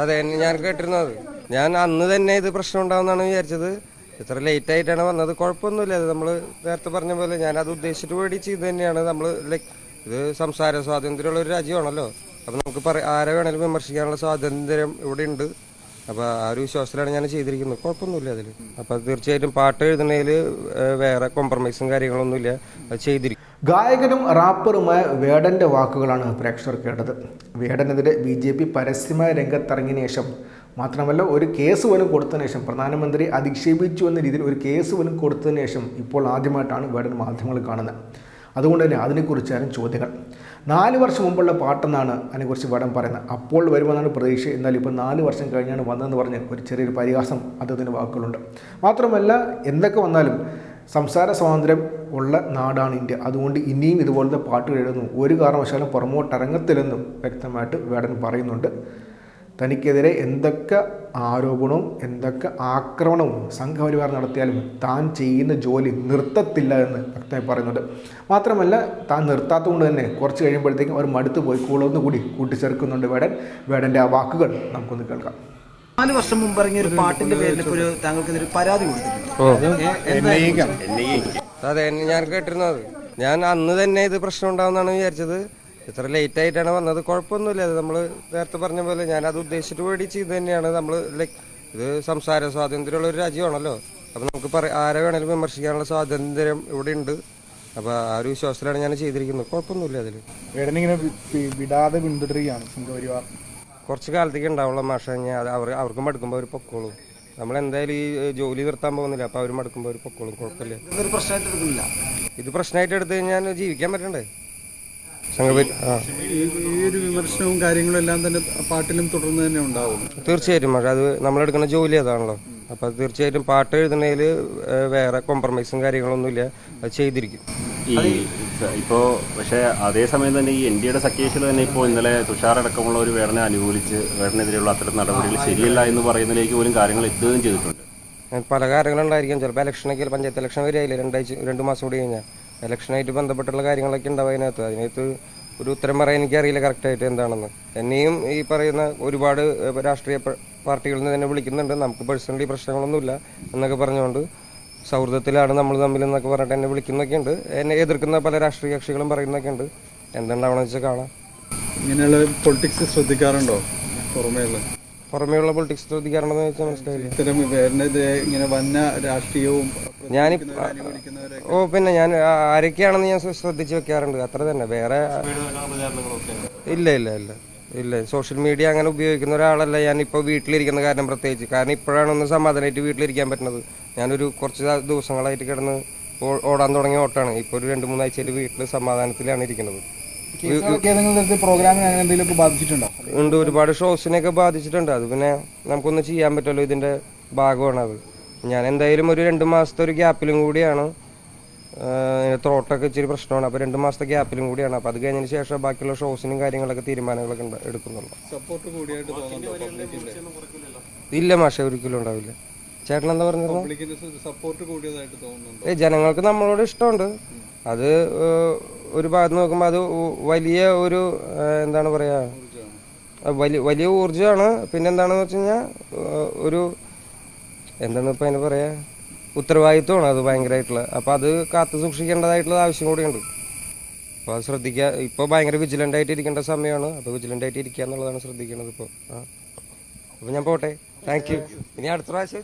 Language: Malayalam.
അതെ ഞാൻ കേട്ടിരുന്നത് ഞാൻ അന്ന് തന്നെ ഇത് പ്രശ്നം ഉണ്ടാവുമെന്നാണ് വിചാരിച്ചത്. ഇത്ര ലേറ്റ് ആയിട്ടാണ് വന്നത്. കുഴപ്പമൊന്നുമില്ല. അത് നമ്മൾ നേരത്തെ പറഞ്ഞ പോലെ ഞാൻ അത് ഉദ്ദേശിച്ചിട്ട് വേണ്ടി ഇത് തന്നെയാണ്. നമ്മൾ ലൈക്ക് ഇത് സംസാര സ്വാതന്ത്ര്യമുള്ള ഒരു രാജ്യമാണല്ലോ. അപ്പം നമുക്ക് പറ ആരെ വേണേലും വിമർശിക്കാനുള്ള സ്വാതന്ത്ര്യം ഇവിടെ ഉണ്ട് അപ്പോൾ ആ ഒരു വിശ്വാസത്തിലാണ് ഞാൻ ചെയ്തിരിക്കുന്നത്. കുഴപ്പമൊന്നുമില്ല അതിൽ അപ്പോൾ തീർച്ചയായിട്ടും പാട്ട് എഴുതുന്നതിൽ വേറെ കോംപ്രമൈസും കാര്യങ്ങളൊന്നുമില്ല. അത് ചെയ്തിരിക്കും. ഗായകനും റാപ്പറുമായ വേടന്റെ വാക്കുകളാണ് പ്രേക്ഷകർ കേട്ടത്. വേടനെതിരെ ബി ജെ പി പരസ്യമായ രംഗത്തിറങ്ങിയ ശേഷം മാത്രമല്ല ഒരു കേസ് പോലും കൊടുത്തതിന് ശേഷം പ്രധാനമന്ത്രി അധിക്ഷേപിച്ചു എന്ന രീതിയിൽ ഒരു കേസ് പോലും കൊടുത്തതിന് ശേഷം ഇപ്പോൾ ആദ്യമായിട്ടാണ് വേടൻ മാധ്യമങ്ങൾ കാണുന്നത്. അതുകൊണ്ട് തന്നെ അതിനെക്കുറിച്ചാണ് ചോദ്യങ്ങൾ. നാല് വർഷം മുമ്പുള്ള പാട്ടെന്നാണ് അതിനെക്കുറിച്ച് വടം പറയുന്നത്. അപ്പോൾ വരുമെന്നാണ് പ്രതീക്ഷ. എന്നാൽ ഇപ്പോൾ നാല് വർഷം കഴിഞ്ഞാണ് വന്നതെന്ന് പറഞ്ഞ് ഒരു ചെറിയൊരു പരിഹാസം അദ്ദേഹത്തിന്റെ വാക്കുകളുണ്ട്. മാത്രമല്ല എന്തൊക്കെ വന്നാലും സംസാര സ്വാതന്ത്ര്യം ഉള്ള നാടാണ് ഇന്ത്യ. അതുകൊണ്ട് ഇനിയും ഇതുപോലത്തെ പാട്ടുകൾ എഴുതുന്നു. ഒരു കാരണവശാലും പുറമോട്ടിറങ്ങത്തില്ലെന്നും വ്യക്തമായിട്ട് വേടൻ പറയുന്നുണ്ട്. തനിക്കെതിരെ എന്തൊക്കെ ആരോപണവും എന്തൊക്കെ ആക്രമണവും സംഘപരിവാർ നടത്തിയാലും താൻ ചെയ്യുന്ന ജോലി നിർത്തത്തില്ല എന്ന് വ്യക്തമായി പറയുന്നുണ്ട്. മാത്രമല്ല താൻ നിർത്താത്തതുകൊണ്ട് തന്നെ കുറച്ച് കഴിയുമ്പോഴത്തേക്കും അവർ മടുത്തു പോയി. കൂളൊന്നു കൂടി കൂട്ടിച്ചേർക്കുന്നുണ്ട് വേടൻ. വേടന്റെ ആ വാക്കുകൾ നമുക്കൊന്ന് കേൾക്കാം. നാല് വർഷം മുമ്പ് ഇറങ്ങിയ ഒരു പാട്ടിന്റെ പേരിൽ ഒരു താങ്കൾക്ക് ഒരു പരാതി കൊടുത്തിട്ടുണ്ട്? അതെ ഞാൻ കേട്ടിരുന്നത്. ഞാൻ അന്ന് തന്നെ ഇത് പ്രശ്നം ഉണ്ടാവുമെന്നാണ് വിചാരിച്ചത്. ഇത്ര ലേറ്റ് ആയിട്ടാണ് വന്നത്. കുഴപ്പമൊന്നുമില്ല. അത് നമ്മൾ നേരത്തെ പറഞ്ഞ പോലെ ഞാൻ അത് ഉദ്ദേശിച്ചിട്ട് വേണ്ടി ചെയ്ത് തന്നെയാണ് നമ്മൾ ലൈക്ക് ഇത് സംസാര സ്വാതന്ത്ര്യമുള്ള ഒരു രാജ്യമാണല്ലോ. അപ്പം നമുക്ക് പറ ആരെ വേണേലും വിമർശിക്കാനുള്ള സ്വാതന്ത്ര്യം ഇവിടെ ഉണ്ട്. അപ്പോൾ ആ ഒരു വിശ്വാസത്തിലാണ് ഞാൻ ചെയ്തിരിക്കുന്നത്. കുഴപ്പമൊന്നുമില്ല അതിൽ വേടനിങ്ങനെ വി- വിടാതെ പിന്തുടരുകയാണ് സംഘപരിവാർ. കുറച്ച് കാലത്തേക്ക് ഉണ്ടാവുള്ള മാഷ. കഴിഞ്ഞാൽ അത് അവർ അവർക്ക് മടുക്കുമ്പോൾ അവർ പൊക്കോളും. നമ്മൾ എന്തായാലും ഈ ജോലി നിർത്താൻ പോകുന്നില്ല. അപ്പോൾ അവർ മടുക്കുമ്പോൾ അവർ പൊക്കോളും. കുഴപ്പമില്ല. ഇതൊരു പ്രശ്നമായിട്ട് എടുക്കുന്നില്ല. ഇത് പ്രശ്നമായിട്ട് എടുത്ത് കഴിഞ്ഞാൽ ജീവിക്കാൻ പറ്റണ്ടേ? സംഘപരി ആ. ഈ ഒരു വിമർശനവും കാര്യങ്ങളും എല്ലാം തന്നെ പാട്ടിലും തുടർന്ന് തന്നെ ഉണ്ടാവും. തീർച്ചയായിട്ടും. പക്ഷെ അത് നമ്മളെടുക്കുന്ന ജോലി അതാണല്ലോ. അപ്പൊ തീർച്ചയായിട്ടും പാട്ട് എഴുതുന്നതിൽ വേറെ കോംപ്രമൈസും കാര്യങ്ങളൊന്നുമില്ല. അത് ചെയ്തിരിക്കും. ഈ ഇപ്പോ പക്ഷേ അതേസമയം തന്നെ ഈ എൻ ഡിയുടെ സഖ്യേഷിൽ തന്നെ ഇപ്പോ ഇന്നലെ തുഷാർ അടക്കമുള്ള ഒരു വേടനെ അനുകൂലിച്ച് വേടനെതിരെയുള്ള അത്തരം നടപടികൾ ശരിയല്ല എന്ന് പറയുന്നതിലേക്ക് പോലും കാര്യങ്ങൾ എത്തുകയും ചെയ്തിട്ടുണ്ട്. പല കാര്യങ്ങളുണ്ടായിരിക്കും. ചിലപ്പോൾ ഇലക്ഷനൊക്കെ പഞ്ചായത്ത് ഇലക്ഷൻ വരികയില്ലേ രണ്ടാഴ്ച രണ്ട് മാസം കൂടി കഴിഞ്ഞാൽ ഇലക്ഷനായിട്ട് ബന്ധപ്പെട്ടുള്ള കാര്യങ്ങളൊക്കെ ഉണ്ടാവും അതിനകത്ത്. അതിനകത്ത് ഒരു ഉത്തരം പറയാൻ എനിക്കറിയില്ല കറക്റ്റായിട്ട് എന്താണെന്ന്. എന്നെയും ഈ പറയുന്ന ഒരുപാട് രാഷ്ട്രീയ പാർട്ടികളിൽ നിന്ന് തന്നെ വിളിക്കുന്നുണ്ട്. നമുക്ക് പേഴ്സണലി പ്രശ്നങ്ങളൊന്നുമില്ല എന്നൊക്കെ പറഞ്ഞുകൊണ്ട് സൗഹൃദത്തിലാണ് നമ്മൾ തമ്മിൽ എന്നൊക്കെ പറഞ്ഞിട്ട് എന്നെ വിളിക്കുന്നൊക്കെ ഉണ്ട് എന്നെ എതിർക്കുന്ന പല രാഷ്ട്രീയ കക്ഷികളും പറയുന്നൊക്കെ ഉണ്ട് എന്തുണ്ടാവണമെന്ന് വെച്ചാൽ കാണാം. ഇങ്ങനെയുള്ള പൊളിറ്റിക്സ് ശ്രദ്ധിക്കാറുണ്ടോ? പുറമേയുള്ള പുറമേയുള്ള പൊളിറ്റിക്സ് ശ്രദ്ധിക്കാറുണ്ടെന്ന് വെച്ചാൽ മനസ്സിലായില്ല? ഇത്തരം വേടനെതിരെ ഇങ്ങനെ വന്ന രാഷ്ട്രീയവും ഞാൻ ഓ പിന്നെ ഞാൻ ആരൊക്കെയാണെന്ന് ഞാൻ ശ്രദ്ധിച്ചു ശ്രദ്ധിച്ച് വെക്കാറുണ്ട് അത്ര തന്നെ. വേറെ ഇല്ല ഇല്ല ഇല്ല. ഇല്ല സോഷ്യൽ മീഡിയ അങ്ങനെ ഉപയോഗിക്കുന്ന ഒരാളല്ല ഞാൻ ഇപ്പോൾ വീട്ടിലിരിക്കുന്ന കാരണം പ്രത്യേകിച്ച്. കാരണം ഇപ്പോഴാണ് ഒന്ന് സമാധാനമായിട്ട് വീട്ടിലിരിക്കാൻ പറ്റുന്നത്. ഞാനൊരു കുറച്ച് ദിവസങ്ങളായിട്ട് കിടന്ന് ഓടാൻ തുടങ്ങിയ ഓട്ടാണ് ഇപ്പോൾ ഒരു രണ്ട് മൂന്നാഴ്ചയിൽ വീട്ടിൽ സമാധാനത്തിലാണ് ഇരിക്കുന്നത്. ഉണ്ട് ഒരുപാട് ഷോസിനെയൊക്കെ ബാധിച്ചിട്ടുണ്ട്. അത് പിന്നെ നമുക്കൊന്നും ചെയ്യാൻ പറ്റുമല്ലോ ഇതിന്റെ ഭാഗമാണ് അത്. ഞാൻ എന്തായാലും ഒരു രണ്ട് മാസത്തെ ഒരു ഗ്യാപ്പിലും കൂടിയാണ്. ത്രോട്ടൊക്കെ ഇച്ചിരി പ്രശ്നമാണ്. അപ്പോൾ രണ്ട് മാസത്തെ ഗ്യാപ്പിലും കൂടിയാണ്. അപ്പോൾ അത് കഴിഞ്ഞതിന് ശേഷം ബാക്കിയുള്ള ഷോസിനും കാര്യങ്ങളൊക്കെ തീരുമാനങ്ങളൊക്കെ എടുക്കുന്നുള്ളൂ. ഇല്ല. മാഷെ ഒരിക്കലും ഉണ്ടാവില്ല. ചേട്ടൻ എന്താ പറഞ്ഞത് ജനങ്ങൾക്ക് നമ്മളോട് ഇഷ്ടമുണ്ട്. അത് ഒരു ഭാഗത്ത് നോക്കുമ്പോൾ അത് വലിയ ഒരു എന്താണ് പറയുക വലിയ വലിയ ഊർജമാണ്. പിന്നെ എന്താണെന്ന് വെച്ച് കഴിഞ്ഞാൽ ഒരു എന്താണ് ഇപ്പം അതിന് പറയുക ഉത്തരവാദിത്വമാണ് അത് ഭയങ്കരമായിട്ടുള്ള അപ്പോൾ അത് കാത്തു സൂക്ഷിക്കേണ്ടതായിട്ടുള്ള ആവശ്യം കൂടിയുണ്ട്. അപ്പോൾ അത് ശ്രദ്ധിക്കുക ഇപ്പോൾ ഭയങ്കര വിജിലന്റ് ആയിട്ട് ഇരിക്കേണ്ട സമയമാണ്. അപ്പോൾ വിജിലന്റ് ആയിട്ട് ഇരിക്കുക എന്നുള്ളതാണ് ശ്രദ്ധിക്കേണ്ടത് ഇപ്പോൾ ആ. അപ്പോൾ ഞാൻ പോട്ടെ. താങ്ക് യു ഇനി അടുത്ത പ്രാവശ്യം